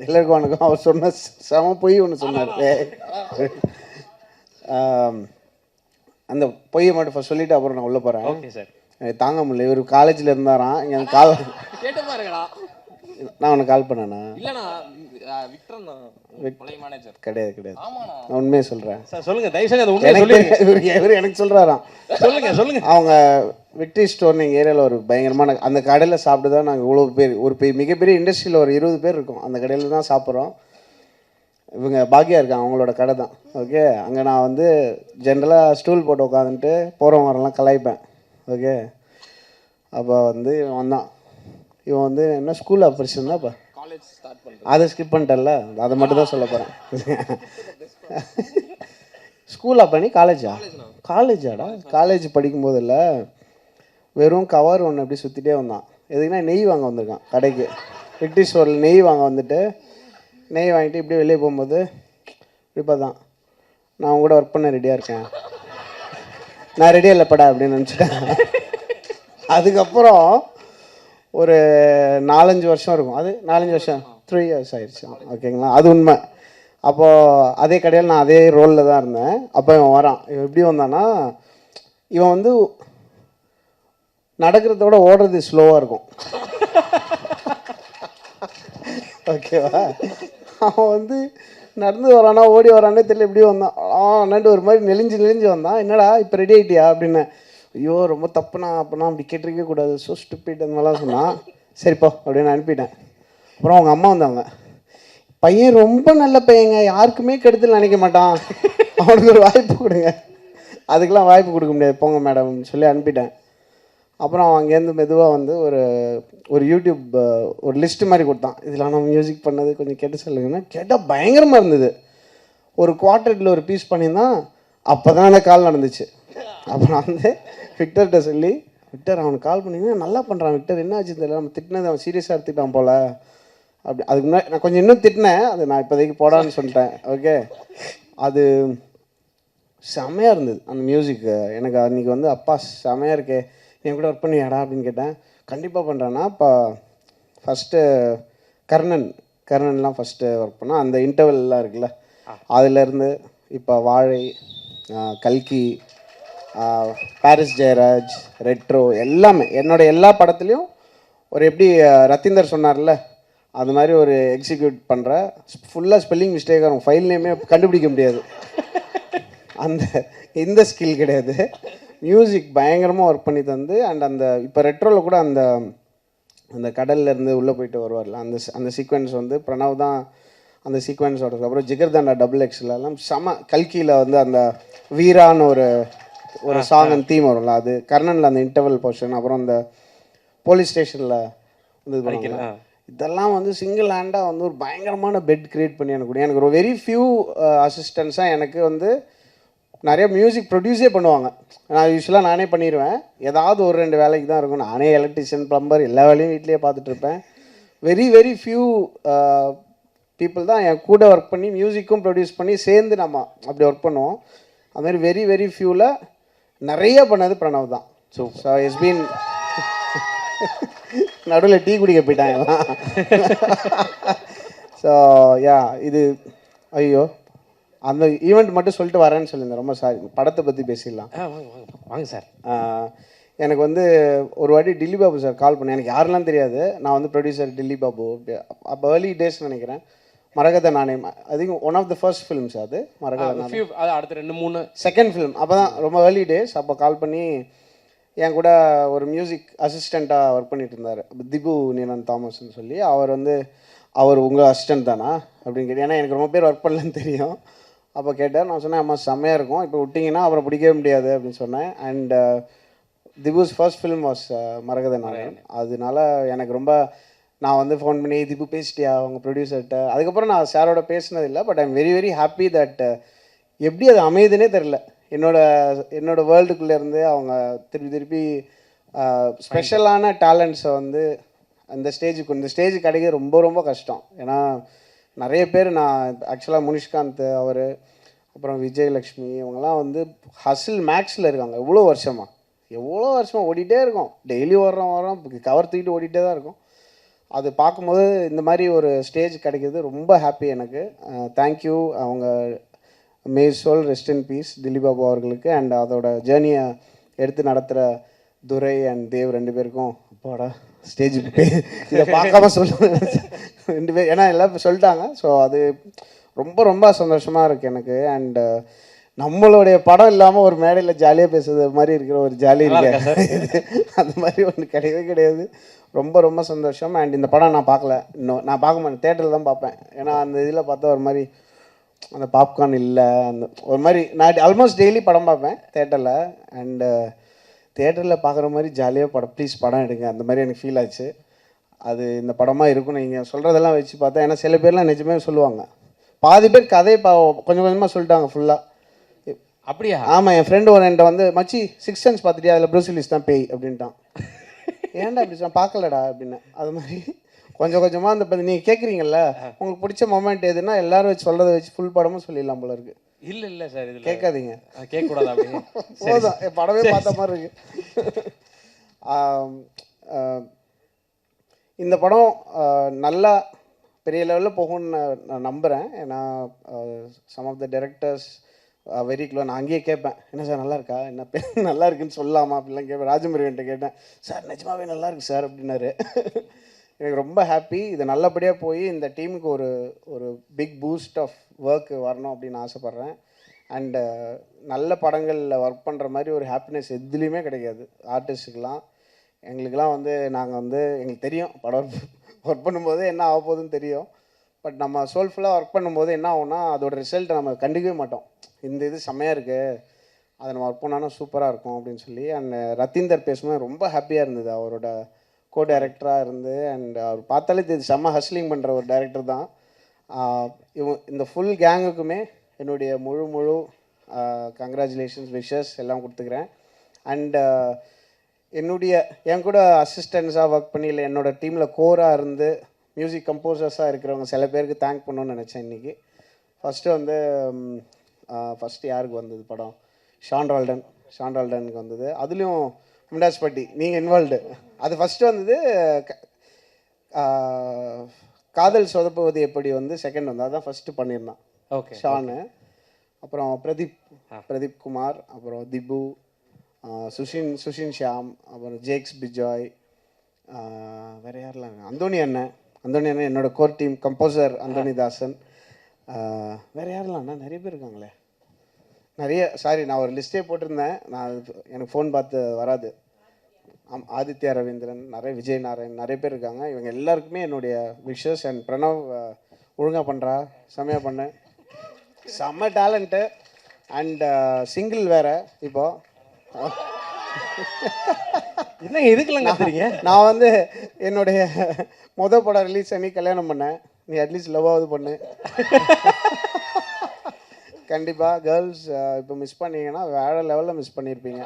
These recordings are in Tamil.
எல்லாருக்கும் வணக்கம் அவர் சொன்ன செம பொய் ஒன்று சொன்னார். அந்த பொய்யை மட்டும் ஃபஸ்ட் சொல்லிட்டு அப்புறம் நான் உள்ளே போகிறேன் ஓகே சார். எனக்கு தாங்க முடியல. இவர் காலேஜில் இருந்தாராம். இங்கே கால் கேட்டு பாருங்கடா. நான் உனக்கு கால் பண்ணேண்ணா இல்லண்ணா விக்ரம் மேனேஜர் கிடையாது கிடையாது. நான் உண்மையை சொல்கிறேன் சார் சொல்லுங்க. தயவு செஞ்சு அது உண்மையை எனக்கு இவர் சொல்கிறாராம் சொல்லுங்க சொல்லுங்க. அவங்க விக்டரி ஸ்டோர் எங்கள் ஏரியாவில் ஒரு பயங்கரமான அந்த கடையில் சாப்பிட்டு தான் நாங்கள் இவ்வளோ பேர் ஒரு பெரிய மிகப்பெரிய இண்டஸ்ட்ரியில் ஒரு இருபது பேர் இருக்கோம். அந்த கடையில் தான் சாப்பிட்றோம். இவங்க பாக்கியா இருக்காங்க அவங்களோட கடை தான். ஓகே அங்கே நான் வந்து ஜென்ரலாக ஸ்டூல் போட்டு உட்காந்துட்டு போகிறவங்க வரலாம் கலாய்ப்பேன். ஓகே அப்போ வந்து இவன் வந்தான். இவன் வந்து என்ன ஸ்கூல் ஆப்ரேஷன் தான் இப்போ காலேஜ் ஸ்டார்ட் பண்ணுறேன் அதை ஸ்கிப் பண்ணிட்டேன்ல? அதை மட்டும் தான் சொல்ல போகிறேன் ஸ்கூலா பண்ணி காலேஜா காலேஜாடா காலேஜ் படிக்கும்போது இல்லை? வெறும் கவர் ஒன்று அப்படி சுற்றிட்டே வந்தான். எதுக்குன்னா நெய் வாங்க வந்திருக்கான் கடைக்கு. பிரிட்டிஷ் ஸ்டோரில் நெய் வாங்க வந்துட்டு நெய் வாங்கிட்டு இப்படியே வெளியே போகும்போது இப்படி பார்த்தான். நான் உன் கூட ஒர்க் பண்ண ரெடியாக இருக்கேன். நான் ரெடியாக இல்லைப்படா அப்படின்னு நினச்சிட்டேன். அதுக்கப்புறம் ஒரு நாலஞ்சு வருஷம் இருக்கும். அது நாலஞ்சு வருஷம். த்ரீ இயர்ஸ் ஆயிடுச்சு. ஓகேங்களா அது உண்மை. அப்போது அதே கடையில் நான் அதே ரோலில் தான் இருந்தேன். அப்போ இவன் வரான். இவன் எப்படி வந்தான்னா இவன் வந்து நடக்கிறத விட ஓடுறது ஸ்லோவாக இருக்கும். ஓகேவா அவன் வந்து நடந்து வரானா ஓடி வரானே தெரியல எப்படி வந்தான். ஆ அண்ணாண்டு ஒரு மாதிரி நெளிஞ்சு நெளிஞ்சு வந்தான். என்னடா இப்போ ரெடி ஆகிட்டியா அப்படின்னு. ஐயோ ரொம்ப தப்புண்ணா அப்போனா அப்படி கேட்டிருக்கவே கூடாது. ஸோ ஸ்டூப்பிட் அந்த மாதிரிலாம் சொன்னான் சரிப்போ அப்படின்னு அனுப்பிட்டேன். அப்புறம் அவங்க அம்மா வந்தாங்க. பையன் ரொம்ப நல்ல பையங்க. யாருக்குமே கெடுதல் நினைக்க மாட்டான். அவனுக்கு ஒரு வாய்ப்பு கொடுங்க. அதுக்கெல்லாம் வாய்ப்பு கொடுக்க முடியாது. போங்க மேடம் சொல்லி அனுப்பிட்டேன். அப்புறம் அவன் அங்கேருந்து மெதுவாக வந்து ஒரு ஒரு யூடியூப் ஒரு லிஸ்ட்டு மாதிரி கொடுத்தான். இதில் நான் மியூசிக் பண்ணது கொஞ்சம் கேட்டு சொல்லுங்கன்னா. கேட்டால் பயங்கரமாக இருந்தது. ஒரு குவார்ட்டரில் ஒரு பீஸ் பண்ணியிருந்தான். அப்போ தான் அந்த கால் நடந்துச்சு. அப்புறம் வந்து விக்டர்கிட்ட சொல்லி விக்டர் அவனுக்கு கால் பண்ணிங்கன்னா நல்லா பண்ணுறான் விக்டர். என்ன ஆச்சு தெரியல? நம்ம திட்டினது அவன் சீரியஸாக எடுத்துட்டான் போல். அப்படி அதுக்கு முன்னாடி நான் கொஞ்சம் இன்னும் திட்டினேன். அது நான் இப்போதைக்கு போடான்னு சொல்லிட்டேன். ஓகே அது செமையாக இருந்தது. அந்த மியூசிக்கு எனக்கு அன்றைக்கி வந்து அப்பா செமையாக இருக்கே. என் கூட ஒர்க் பண்ணியாடா அப்படின்னு கேட்டேன். கண்டிப்பாக பண்ணுறேன்னா இப்போ ஃபஸ்ட்டு கர்ணன் கர்ணன்லாம் ஃபஸ்ட்டு ஒர்க் பண்ணால் அந்த இன்டர்வெல்லாம் இருக்குல்ல அதுலேருந்து இப்போ வாழை கல்கி பாரிஸ் ஜெயராஜ் ரெட்ரோ எல்லாமே என்னோடய எல்லா படத்துலையும் ஒரு எப்படி ரத்தீந்தர் சொன்னார்ல அது மாதிரி ஒரு எக்ஸிக்யூட் பண்ணுற ஃபுல்லாக ஸ்பெல்லிங் மிஸ்டேக் ஆகும் ஃபைல் நேமே கண்டுபிடிக்க முடியாது. அந்த இந்த ஸ்கில் கிடையாது. மியூசிக் பயங்கரமாக ஒர்க் பண்ணி தந்து அண்ட் அந்த இப்போ ரெட்ரோவில் கூட அந்த அந்த கடல்ல இருந்து உள்ளே போயிட்டு வருவார்ல அந்த அந்த சீக்வன்ஸ் வந்து பிரணவ் தான் அந்த சீக்வன்ஸோட அப்புறம் ஜிகர்தண்டா டபுள் எக்ஸ்லாம் செம கல்கியில் வந்து அந்த வீரான்னு ஒரு ஒரு சாங் அண்ட் தீம் வரும்ல அது கர்ணனில் அந்த இன்டர்வல் போர்ஷன் அப்புறம் அந்த போலீஸ் ஸ்டேஷனில் வந்து. இதெல்லாம் வந்து சிங்கிள் ஹேண்டாக வந்து ஒரு பயங்கரமான பெட் கிரியேட் பண்ணி எனக்கு. எனக்கு ஒரு வெரி ஃபியூ அசிஸ்டன்ஸாக எனக்கு வந்து நிறைய மியூசிக் ப்ரொடியூஸே பண்ணுவாங்க. நான் யூஸ்வலாக நானே பண்ணிடுவேன் ஏதாவது ஒரு ரெண்டு வேலைக்கு தான் இருக்கும். நானே எலக்ட்ரிஷியன் ப்ளம்பர் எல்லா வேலையும் வீட்லேயே பார்த்துட்டு இருப்பேன் வெரி வெரி ஃபியூ பீப்புள் தான் என் கூட ஒர்க் பண்ணி மியூசிக்கும் ப்ரொடியூஸ் பண்ணி சேர்ந்து நம்ம அப்படி ஒர்க் பண்ணுவோம். அது மாதிரி வெரி வெரி ஃபியூவில் நிறைய பண்ணது பிரணவ் தான். ஸோ ஸோ இஸ் பீன் நடுவில் டீ குடிக்க போயிட்டாங்க ஸோ யா இது ஐயோ. அந்த ஈவெண்ட் மட்டும் சொல்லிட்டு வரேன்னு சொல்லியிருந்தேன். ரொம்ப சாரி படத்தை பற்றி பேசிடலாம். வாங்க சார். எனக்கு வந்து ஒரு வாட்டி டில்லி பாபு சார் கால் பண்ணேன். எனக்கு யாரெல்லாம் தெரியாது. நான் வந்து ப்ரொடியூசர் டில்லி பாபு. அப்போ ஏர்லி டேஸ் நினைக்கிறேன். Maragatha Naanayam. I think one of the first films அது. மரகத நாணயம். அடுத்த ரெண்டு மூணு. செகண்ட் ஃபிலிம் அப்போ தான் ரொம்ப ஏர்லி டேஸ் அப்போ கால் பண்ணி என் கூட ஒரு மியூசிக் அசிஸ்டண்ட்டாக ஒர்க் பண்ணிட்டு இருந்தார். திபு நீலன் தாமஸ்னு சொல்லி. அவர் வந்து அவர் உங்கள் அசிஸ்டன்ட் தானா? அப்படின்னு கேட்டு ஏன்னா எனக்கு ரொம்ப பேர் ஒர்க் பண்ணலன்னு தெரியும். அப்போ கேட்டார் நான் சொன்னேன் அம்மா செம்மையாக இருக்கும். இப்போ விட்டிங்கன்னா அப்புறம் பிடிக்கவே முடியாது அப்படின்னு சொன்னேன். And Dhibu's first film was Maragatha Narayan அதனால எனக்கு ரொம்ப நான் வந்து ஃபோன் பண்ணி திபு பேசிட்டியா? அவங்க ப்ரொடியூசர்கிட்ட அதுக்கப்புறம் நான் சாரோட பேசினது இல்லை but I'm very very happy that எப்படி அது அமையுதுன்னே தெரில என்னோட என்னோட வேர்ல்டுக்குள்ளே இருந்து அவங்க திருப்பி திருப்பி ஸ்பெஷலான டேலண்ட்ஸை வந்து அந்த ஸ்டேஜுக்கு இந்த ஸ்டேஜ் கிடைக்க ரொம்ப ரொம்ப கஷ்டம். ஏன்னா நிறைய பேர் நான் ஆக்சுவலாக முனிஷ்காந்த் அவர் அப்புறம் விஜயலக்ஷ்மி இவங்கெல்லாம் வந்து ஹசில் மேக்ஸில் இருக்காங்க. எவ்வளோ வருஷமாக எவ்வளோ வருஷமா ஓடிட்டே இருக்கும். டெய்லி ஓடுறோம் வரோம் கவர் தூக்கிட்டு ஓடிட்டே தான் இருக்கும். அது பார்க்கும்போது இந்த மாதிரி ஒரு ஸ்டேஜ் கிடைக்கிது ரொம்ப ஹாப்பி எனக்கு. தேங்க்யூ அவங்க may soul rest in peace Dilip Babu அவர்களுக்கு. அண்ட் அதோட ஜேர்னியை எடுத்து நடத்துகிற துரை அண்ட் தேவ் ரெண்டு பேருக்கும். அப்பாடா ஸ்டேஜ் இதை பார்க்காம சொல்லுவேன் ரெண்டு பேர் ஏன்னா எல்லாம் சொல்லிட்டாங்க. ஸோ அது ரொம்ப ரொம்ப சந்தோஷமாக இருக்குது எனக்கு. அண்ட் நம்மளுடைய படம் இல்லாமல் ஒரு மேடையில் ஜாலியாக பேசுறது மாதிரி இருக்கிற ஒரு ஜாலி இருக்கு அந்த மாதிரி ஒன்று கிடையவே கிடையாது. ரொம்ப ரொம்ப சந்தோஷம். அண்ட் இந்த படம் நான் பார்க்கல. இன்னும் நான் பார்க்க மாட்டேன். தேட்டரில் தான் பார்ப்பேன். ஏன்னா அந்த இதில் பார்த்தா ஒரு மாதிரி அந்த பாப்கார்ன் இல்லை அந்த ஒரு மாதிரி நான் ஆல்மோஸ்ட் டெய்லி படம் பார்ப்பேன் தேட்டரில் அண்டு தேட்டரில் பார்க்குற மாதிரி ஜாலியாக படம் ப்ளீஸ் படம் எடுங்க. அந்த மாதிரி எனக்கு ஃபீல் ஆச்சு. அது இந்த படமாக இருக்கும் நீங்கள் சொல்கிறதெல்லாம் வச்சு பார்த்தா ஏன்னா சில பேர்லாம் நிஜமே சொல்லுவாங்க. பாதி பேர் கதையை பா கொஞ்சம் கொஞ்சமாக சொல்லிட்டாங்க ஃபுல்லாக அப்படியா? ஆமாம் என் ஃப்ரெண்டு ஒரு என்கிட்ட வந்து மச்சி சிக்ஸ் சென்ஸ் பார்த்துட்டியா? அதில் ப்ரூசிலிஸ் தான் பேய் அப்படின்ட்டான். ஏன்டா அப்படி சொன்ன பார்க்கலடா அப்படின்னு. அது மாதிரி கொஞ்சம் கொஞ்சமாக அந்த நீங்கள் கேட்குறீங்கல்ல உங்களுக்கு பிடிச்ச மொமெண்ட் எதுன்னா எல்லாரும் வச்சு சொல்கிறத வச்சு ஃபுல் படமும் சொல்லிடலாம் போல இருக்கு. இல்ல இல்ல சார் இதுல கேட்காதீங்க கேட்க கூடாது அப்படி. போதும். என் படமே பார்த்த மாதிரி இருக்கு. இந்த படம் நல்லா பெரிய லெவலில் போகும்னு நான் நம்புகிறேன் ஏன்னா some of the directors very close நான் அங்கேயே கேட்பேன் என்ன சார் நல்லா இருக்கா? என்ன பே- நல்லா இருக்குன்னு சொல்லலாமா? அப்படிலாம் கேட்பேன். ராஜமுருகன்ட்ட கேட்டேன் சார் நிஜமாவே நல்லா இருக்கு சார் அப்படின்னாரு. எனக்கு ரொம்ப ஹாப்பி இது நல்லபடியாக போய் இந்த டீமுக்கு ஒரு ஒரு பிக் பூஸ்ட் ஆஃப் ஒர்க் வரணும் அப்படின்னு ஆசைப்பட்றேன். அண்டு நல்ல படங்களில் ஒர்க் பண்ணுற மாதிரி ஒரு ஹாப்பினஸ் எதுலேயுமே கிடைக்காது. ஆர்டிஸ்ட்டுக்கெலாம் எங்களுக்கெல்லாம் வந்து நாங்கள் வந்து எங்களுக்கு தெரியும் படம் ஒர்க் பண்ணும்போது என்ன ஆக போகுதுன்னு தெரியும். பட் நம்ம சோல்ஃபுல்லாக ஒர்க் பண்ணும்போது என்ன ஆகும்னா அதோட ரிசல்ட்டை நம்ம கண்டுக்கவே மாட்டோம். இந்த இது செம்மையாக இருக்குது அதை நம்ம ஒர்க் பண்ணாலும் சூப்பராக இருக்கும் அப்படின்னு சொல்லி அண்ட் ரத்தீந்தர் பேசும்போது ரொம்ப ஹாப்பியாக இருந்தது. அவரோட கோ டைரக்டராக இருந்து அண்ட் அவர் பார்த்தாலே தெரியுது செம்ம ஹஸ்லிங் பண்ணுற ஒரு டைரக்டர் தான். இவங்க இந்த ஃபுல் கேங்குக்குமே என்னுடைய முழு முழு கங்க்ராச்சுலேஷன்ஸ் விஷஸ் எல்லாம் கொடுத்துக்கிறேன். அண்டு என்னுடைய என் கூட அசிஸ்டன்ஸாக ஒர்க் பண்ணி இல்லை என்னோட டீமில் கோராக இருந்து மியூசிக் கம்போசர்ஸாக இருக்கிறவங்க சில பேருக்கு தேங்க் பண்ணணும்னு நினச்சேன் இன்றைக்கி ஃபஸ்ட்டு வந்து ஃபஸ்ட்டு யாருக்கு வந்தது படம்? ஷான்ரால்டன் ஷான்ரால்டனுக்கு வந்தது. அதுலேயும் மும்டாஸ் பட்டி நீங்கள் இன்வால்வ்டு அது ஃபஸ்ட்டு வந்தது காதல் சொதப்புவது எப்படி வந்து செகண்ட் வந்து அதான் ஃபஸ்ட்டு பண்ணியிருந்தான். ஓகே ஷானு. அப்புறம் பிரதீப் பிரதீப் குமார் அப்புறம் திபு சுஷின் சுஷின் ஷியாம் அப்புறம் ஜேக்ஸ் பிஜாய் வேறு யாரெல்லாம் இருக்காங்க? அந்தோணி அண்ணன். அந்தோணி அண்ணன் என்னோட core team composer Anthony Daasan. வேறு வேற யாரெல்லாம் அண்ணா? நிறைய பேர் இருக்காங்களே. நிறைய சாரி நான் ஒரு லிஸ்ட்டே போட்டிருந்தேன். நான் எனக்கு ஃபோன் பார்த்து வராது. ஆம் ஆதித்யா ரவீந்திரன் நிறைய விஜய் நாராயண் நிறைய பேர் இருக்காங்க. இவங்க எல்லாருக்குமே என்னுடைய விஷஸ் அண்ட் பிரணவ் ஒழுங்காக பண்ணுறா செம்மையாக பண்ணு. செம்ம டேலண்ட்டு அண்ட் சிங்கிள் வேறு இப்போது என்னங்க இதுக்கெல்லாம் கத்துறீங்க? நான் வந்து என்னுடைய முத படம் ரிலீஸ் பண்ணி கல்யாணம் பண்ணேன் நீ அட்லீஸ்ட் லவ்வாவது பண்ணு. கண்டிப்பாக கேர்ள்ஸ் இப்போ மிஸ் பண்ணீங்கன்னா வேற லெவலில் மிஸ் பண்ணியிருப்பீங்க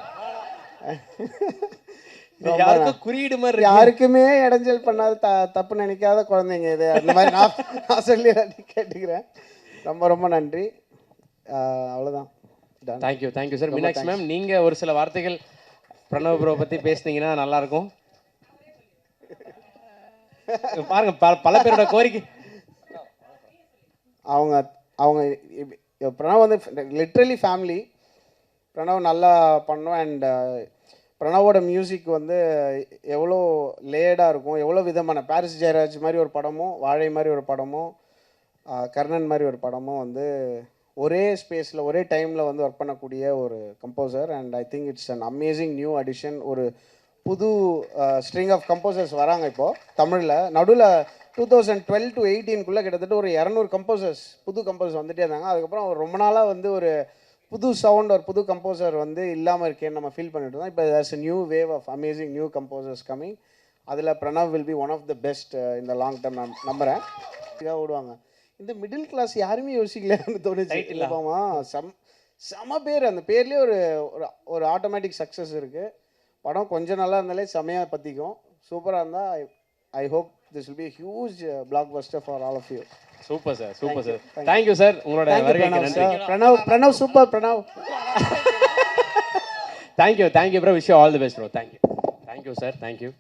குறியீடு மாதிரி. யாருக்குமே இடைஞ்சல் பண்ணாத த தப்பு நினைக்காத குழந்தைங்க இது. அந்த மாதிரி நான் நான் சொல்லி கேட்டுக்கிறேன். ரொம்ப ரொம்ப நன்றி. Done. Thank you thank you sir Meenakshi ma'am நீங்க ஒரு சில வார்த்தைகள் பிரணவ் ப்ரோ பத்தி பேசுனீங்கன்னா நல்லா இருக்கும் பாருங்க பல- பேரோட கோரிக்கை. அவங்க அவங்க பிரணவ் வந்து லிட்ரலி ஃபேமிலி பிரணவ் நல்லா பண்ணும் அண்ட் பிரணவோட மியூசிக் வந்து எவ்வளோ லேடாக இருக்கும் எவ்வளோ விதமான பாரிஸ் ஜெயராஜ் மாதிரி ஒரு படமும் வாழை மாதிரி ஒரு படமும் கர்ணன் மாதிரி ஒரு படமும் வந்து ஒரே ஸ்பேஸில் ஒரே டைமில் வந்து ஒர்க் பண்ணக்கூடிய ஒரு composer and I think it's an amazing new addition ஒரு புது ஸ்ட்ரிங் ஆஃப் கம்போசர்ஸ் வராங்க இப்போது தமிழில். நடுவில் டூ தௌசண்ட் டுவெல் டு எயிட்டீனுக்குள்ளே கிட்டத்தட்ட ஒரு இரநூறு கம்போசர்ஸ் புது கம்போசர்ஸ் வந்துகிட்டே இருந்தாங்க. அதுக்கப்புறம் ரொம்ப நாளாக வந்து ஒரு புது சவுண்ட் ஒரு புது கம்போசர் வந்து இல்லாமல் இருக்கேன்னு நம்ம ஃபீல் பண்ணிட்டு இருந்தோம். இப்போ that's a new wave of amazing new composers coming அதில் Pranav will be one of the best இந்த லாங் டேர்ம் நான் நம்புகிறேன் இதாக ஓடுவாங்க. இந்த மிடில் கிளாஸ் யாருமே யோசிக்கலன்னு தோணுச்சு. ஆமா சம் செம பேர். அந்த பேர்லேயே ஒரு ஒரு ஒரு ஆட்டோமேட்டிக் சக்ஸஸ் இருக்குது படம் கொஞ்சம் நல்லா இருந்தாலே செமையாக பற்றிக்கும் சூப்பராக இருந்தால் I hope this will be huge blockbuster for all of you super sir super sir thank you sir உங்களோட Pranav Pranav super Pranav thank you thank you bro wish all the best bro thank you thank you sir thank you